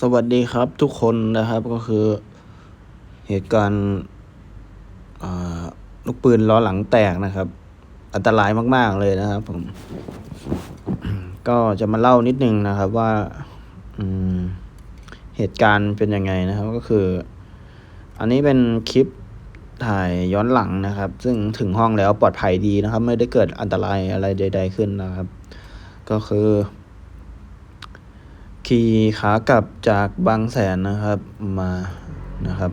สวัสดีครับทุกคนนะครับก็คือเหตุการณ์ลูกปืนล้อหลังแตกนะครับ อันตรายมาก ๆเลยนะครับผม ก็จะมาเล่านิดนึงนะครับว่าเหตุการณ์เป็นยังไงนะครับก็คือ อันนี้เป็นคลิปถ่ายย้อนหลังนะครับ ซึ่งถึงห้องแล้วปลอดภัยดีนะครับ ไม่ได้เกิดอันตรายอะไรใด ๆขึ้นนะครับ ก็คือ ขี่ขากลับจากบางแสนนะครับมานะครับ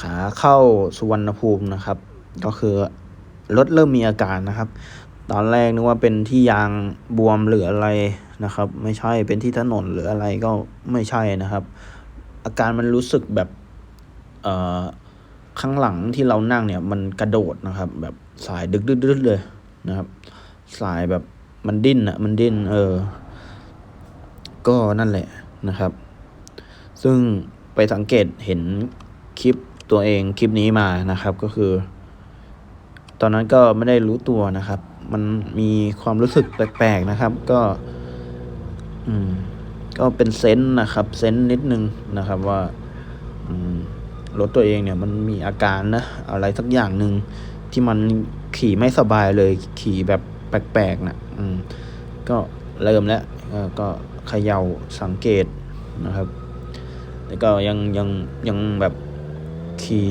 ขาเข้าสุวรรณภูมินะครับ ก็คือรถเริ่มมีอาการนะครับ ตอนแรกนึกว่าเป็นที่ยางบวมหรืออะไรนะครับ ไม่ใช่เป็นที่ถนนหรืออะไรก็ไม่ใช่นะครับ อาการมันรู้สึกแบบเอ่อข้างหลังที่เรานั่งเนี่ย มันกระโดดนะครับ แบบสายดึกดึกๆเลยนะครับ สายแบบมันดิ้นอะมันดิ้น เออ ก็นั่นแหละนะครับ ซึ่งไปสังเกตเห็นคลิปตัวเองคลิปนี้มานะครับก็คือ ตอนนั้นก็ไม่ได้รู้ตัวนะครับ มันมีความรู้สึกแปลกๆนะครับ ก็ อืม ก็เป็นเซนส์นะครับ เซนส์นิดนึงนะครับว่ารถตัวเองเนี่ยมันมีอาการนะอะไรสักอย่างหนึ่งที่มันขี่ไม่สบายเลยขี่แบบแปลกๆนะอืม ก็เริ่มแล้วก็ เขย่าสังเกตนะครับแต่ก็ยังยังยังแบบขี่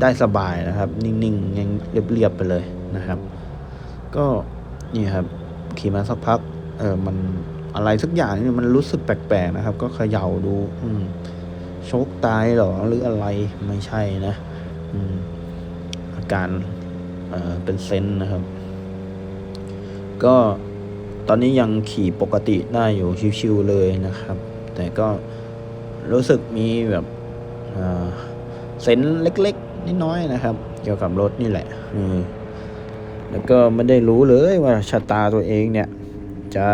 ได้สบายนะครับ นิ่งๆยังเรียบๆไปเลยนะครับ ก็นี่ครับขี่มาสักพักเออมันอะไรสักอย่างนี่มันรู้สึกแปลกๆนะครับ ก็เขย่าดู อืมโชคตายหรอหรืออะไรไม่ใช่นะ อืมอาการเออเป็นเซนนะครับ ก็ ตอนนี้ยังขี่ปกติได้อยู่ชิวๆเลยนะครับ แต่ก็รู้สึกมีแบบเซนเล็กๆนิดน้อยนะครับ เกี่ยวกับรถนี่แหละแล้วก็ไม่ได้รู้เลยว่าชะตาตัวเองเนี่ย จะ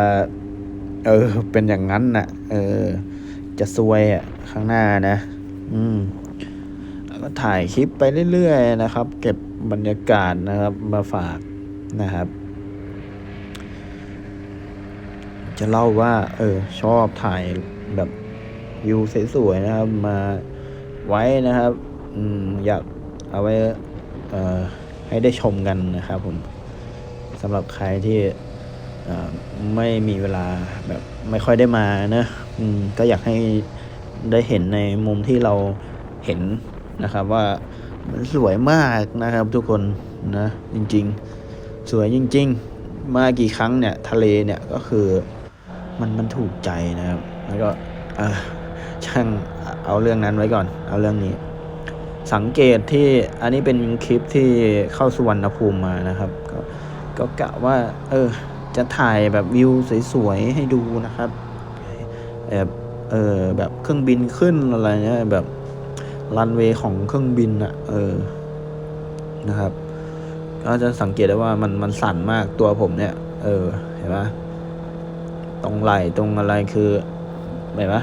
เออ เป็นอย่างนั้นนะเออ จะซวยอะข้างหน้านะ อืมแล้วก็ถ่ายคลิปไปเรื่อยๆนะครับ เก็บบรรยากาศนะครับ มาฝากนะครับ จะเล่าว่า เออ ชอบถ่ายแบบวิวสวยๆนะครับ มาไว้นะครับ อืม อยากเอาไว้ เอ่อ ให้ได้ชมกันนะครับผมสำหรับใครที่เอ่อไม่มีเวลาแบบไม่ค่อยได้มานะอืมก็อยากให้ได้เห็นในมุมที่เราเห็นนะครับว่ามันสวยมากนะครับทุกคนนะจริง ๆ สวยจริง ๆ มากี่ครั้งเนี่ย ทะเลเนี่ยก็คือ มันมันถูกใจนะครับ แล้วก็เออช่างเอาเรื่องนั้นไว้ก่อน เอาเรื่องนี้ สังเกตที่อันนี้เป็นคลิปที่เข้าสุวรรณภูมิมานะครับ ก็ก็กะว่า เออ จะถ่ายแบบวิวสวยๆให้ดูนะครับแบบเออแบบเครื่องบินขึ้นอะไรเนี่ยแบบรันเวย์ของเครื่องบินอะเออนะครับ ก็จะสังเกตได้ว่ามันมันสั่นมากตัวผมเนี่ย เออเห็นปะ ตรงไหล่ตรงอะไรคือเห็นปะ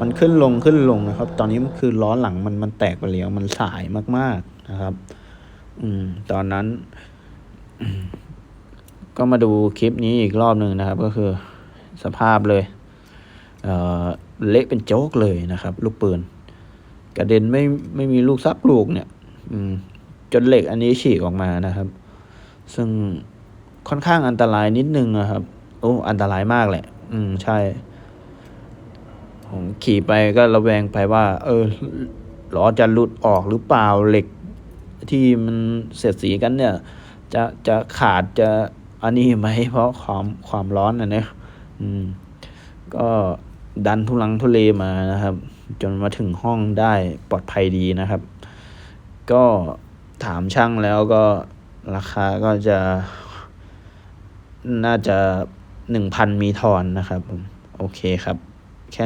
มันขึ้นลงขึ้นลงนะครับ ตอนนี้มันคือล้อหลังมันมันแตกไปแล้วมันสายมาก ๆนะครับ อืม ตอนนั้น ก็มาดูคลิปนี้อีกรอบหนึ่งนะครับ ก็คือสภาพเลย เอ่อเละเป็นโจ๊กเลยนะครับ ลูกปืน กระเด็นไม่ไม่มีลูกซักลูกเนี่ย อืม จนเหล็กอันนี้ฉีกออกมานะครับ ซึ่งค่อนข้างอันตรายนิดนึงนะครับ โอ้อันตรายมากแหละ อืม ใช่ ผมขี่ไปก็ระแวงไปว่า เออล้อจะหลุดออกหรือเปล่าเหล็ก ที่มันเสียดสีกันเนี่ย จะจะขาดจะอันนี้ไหมเพราะความความร้อนนะเนี่ยอืม ก็ดันทุลังทุเลมานะครับ จนมาถึงห้องได้ปลอดภัยดีนะครับ ก็ถามช่างแล้วก็ราคาก็จะน่าจะ หนึ่งพันมีทอนนะครับผมโอเคครับ